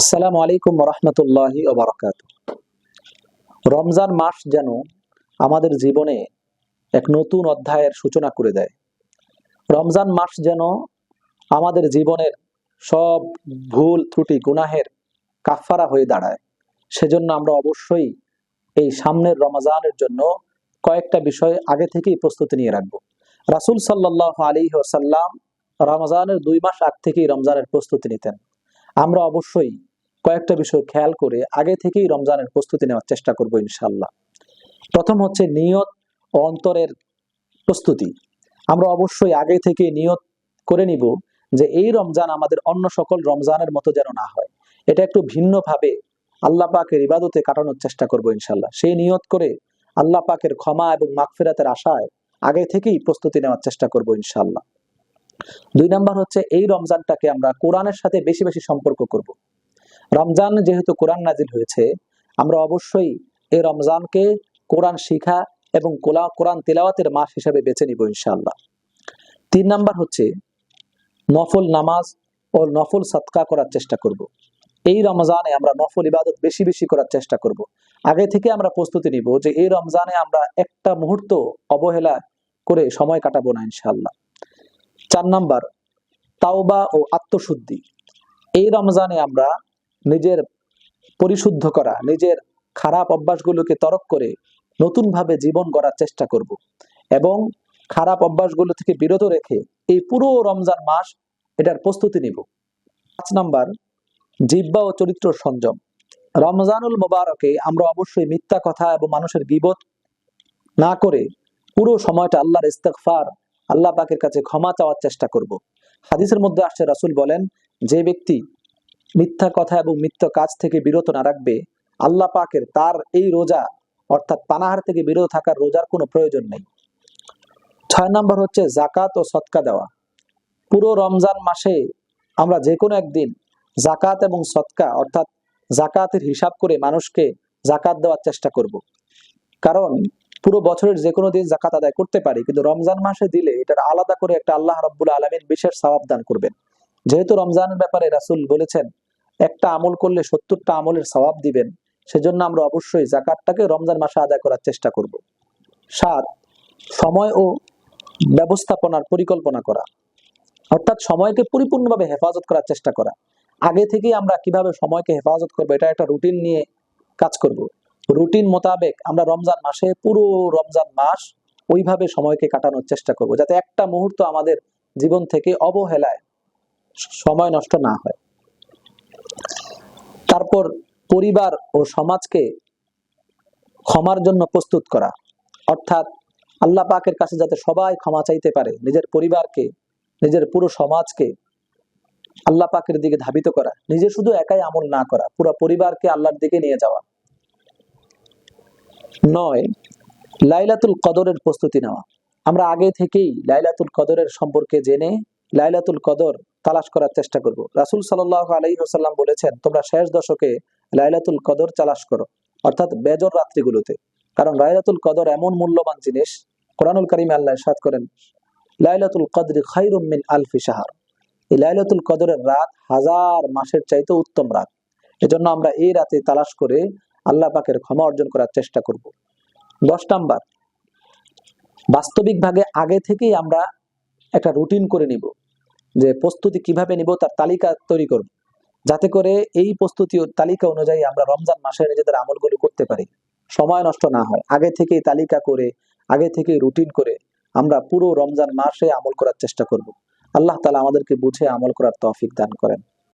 আসসালামু আলাইকুম রহমতুল্লাহি ওবরাকাত রমজান মাস যেন আমাদের জীবনে এক নতুন অধ্যায়ের সূচনা করে দেয়। রমজান মাস যেন আমাদের জীবনের সব ভুল, ত্রুটি, গুনাহের কাফারা হয়ে দাঁড়ায়। সেজন্য আমরা অবশ্যই এই সামনের রমজানের জন্য কয়েকটা বিষয় আগে থেকেই প্রস্তুতি নিয়ে রাখব। রাসূল সাল্লাহ আলী সাল্লাম রমজানের দুই মাস আগ থেকেই রমজানের প্রস্তুতি নিতেন। আমরা অবশ্যই কয়েকটা বিষয় খেয়াল করে আগে থেকেই রমজানের প্রস্তুতি নেওয়ার চেষ্টা করব ইনশাল্লাহ প্রথম হচ্ছে নিয়ত ও অন্তরের প্রস্তুতি। আমরা অবশ্যই আগে থেকে নিয়ত করে নিব যে এই রমজান আমাদের অন্য সকল রমজানের মতো যেন না হয়। এটা একটু ভিন্নভাবে আল্লাহ পাকের ইবাদতে কাটানোর চেষ্টা করব ইনশাল্লাহ সেই নিয়ত করে আল্লাহ পাকের ক্ষমা এবং মাগফিরাতের আশায় আগে থেকেই প্রস্তুতি নেওয়ার চেষ্টা করব ইনশাল্লাহ দুই নাম্বার হচ্ছে এই রমজানটাকে আমরা কোরআনের সাথে বেশি বেশি সম্পর্ক করব রমজান যেহেতু কোরআন নাজিল হয়েছে, আমরা অবশ্যই এই রমজানকে কোরআন শিখা এবং কোলা, কোরআন তেলাওয়াতের মাস হিসেবে বেছে নিব ইনশাআল্লাহ তিন নাম্বার হচ্ছে নফল নামাজ ও নফল সৎকা করার চেষ্টা করব। এই রমজানে আমরা নফল ইবাদত বেশি বেশি করার চেষ্টা করব। আগে থেকে আমরা প্রস্তুতি নিব যে এই রমজানে আমরা একটা মুহূর্ত অবহেলা করে সময় কাটাবো না ইনশাআল্লাহ চার নাম্বার, তাওবা ও আত্মশুদ্ধি। এই রমজানে আমরা নিজের পরিশুদ্ধ করা, নিজের খারাপ অভ্যাসগুলোকে তরক করে নতুনভাবে জীবন গড়ার চেষ্টা করব এবং খারাপ অভ্যাসগুলো থেকে বিরত রেখে এই পুরো রমজান মাস এটার প্রস্তুতি নিব। পাঁচ নাম্বার জিব্বা ও চরিত্র সংযম। রমজানুল মোবারকে আমরা অবশ্যই মিথ্যা কথা এবং মানুষের গিবত না করে পুরো সময়টা আল্লাহর ইস্তেকফার আল্লাহ পাকের কাছে ক্ষমা চাওয়ার চেষ্টা করব। হাদিসের মধ্যে আসছে, রাসুল বলেন, যে ব্যক্তি মিথ্যা কথা এবং মিথ্যা কাজ থেকে বিরত না রাখবে, আল্লাহ পাকের তার এই রোজা, অর্থাৎ পানাহার থেকে বিরত থাকার রোজার কোনো প্রয়োজন নেই। ছয় নম্বর হচ্ছে জাকাত ও সৎকা দেওয়া। পুরো রমজান মাসে আমরা যে কোনো একদিন জাকাত এবং সৎকা অর্থাৎ জাকাতের হিসাব করে মানুষকে জাকাত দেওয়ার চেষ্টা করব। কারণ পুরো বছরের যে কোনো দিন জাকাত আদায় করতে পারি, কিন্তু রমজান মাসে দিলে এটার আলাদা করে একটা আল্লাহ রব্বুল আলমিন বিশেষ সবাব দান করবেন। যেহেতু রমজানের ব্যাপারে রাসুল বলেছেন, একটা আমল করলে সত্তরটা আমলের সবাব দিবেন, সেজন্য আমরা অবশ্যই জাকাতটাকে রমজান মাসে আদায় করার চেষ্টা করব। সাত, সময় ও ব্যবস্থাপনার পরিকল্পনা করা। অর্থাৎ সময়কে পরিপূর্ণভাবে হেফাজত করার চেষ্টা করা। আগে থেকেই আমরা কীভাবে সময়কে হেফাজত করব, এটা একটা রুটিন নিয়ে কাজ করব। রুটিন মোতাবেক আমরা রমজান মাসে পুরো রমজান মাস ওইভাবে সময়কে কাটানোর চেষ্টা করব, যাতে একটা মুহূর্ত আমাদের জীবন থেকে অবহেলায় সময় নষ্ট না হয়। তারপর পরিবার ও সমাজকে ক্ষমার জন্য প্রস্তুত করা, অর্থাৎ আল্লাহ পাকের কাছে যাতে সবাই ক্ষমা চাইতে পারে, নিজের পরিবারকে, নিজের পুরো সমাজকে আল্লাহ পাকের দিকে ধাবিত করা, নিজে শুধু একাই আমল না করা, পুরো পরিবারকে আল্লাহর দিকে নিয়ে যাওয়া। নয়, লাইলাতুল কদরের প্রস্তুতি নেওয়া। আমরা আগে থেকেই লাইলাতুল কদরের সম্পর্কে জেনে লাইলাতুল কদর তালাশ করার চেষ্টা করব। রাসুল সাল্লাহ আলাই হোসাল্লাম বলেছেন, তোমরা শেষ দশকে লাইলাতুল কদর তালাশ করো, অর্থাৎ বেজর রাত্রিগুলোতে। কারণ লাইলাতুল কদর এমন মূল্যবান জিনিস, কোরআনুল করিম আল্লাহ সাদ করেন, লাইলাতুল কদরি খাইরুম মিন আলফি সাহার এই লাইলাতুল কদরের রাত হাজার মাসের চাইতে উত্তম রাত। এজন্য আমরা এই রাতে তালাশ করে আল্লাহ পাকের ক্ষমা অর্জন করার চেষ্টা করব। দশ নাম্বার বাস্তবিকভাবে আগে থেকেই আমরা একটা রুটিন করে নিব যে প্রস্তুতি কীভাবে নিব তার তালিকা তৈরি করব। যাতে করে এই প্রস্তুতি তালিকা অনুযায়ী আমরা রমজান মাসে নিজেদের আমলগুলো করতে পারি। সময় নষ্ট না হয়। আগে থেকেই তালিকা করে, আগে থেকেই রুটিন করে আমরা পুরো রমজান মাসে আমল করার চেষ্টা করব। আল্লাহ তালা আমাদেরকে বুঝে আমল করার তৌফিক দান করেন।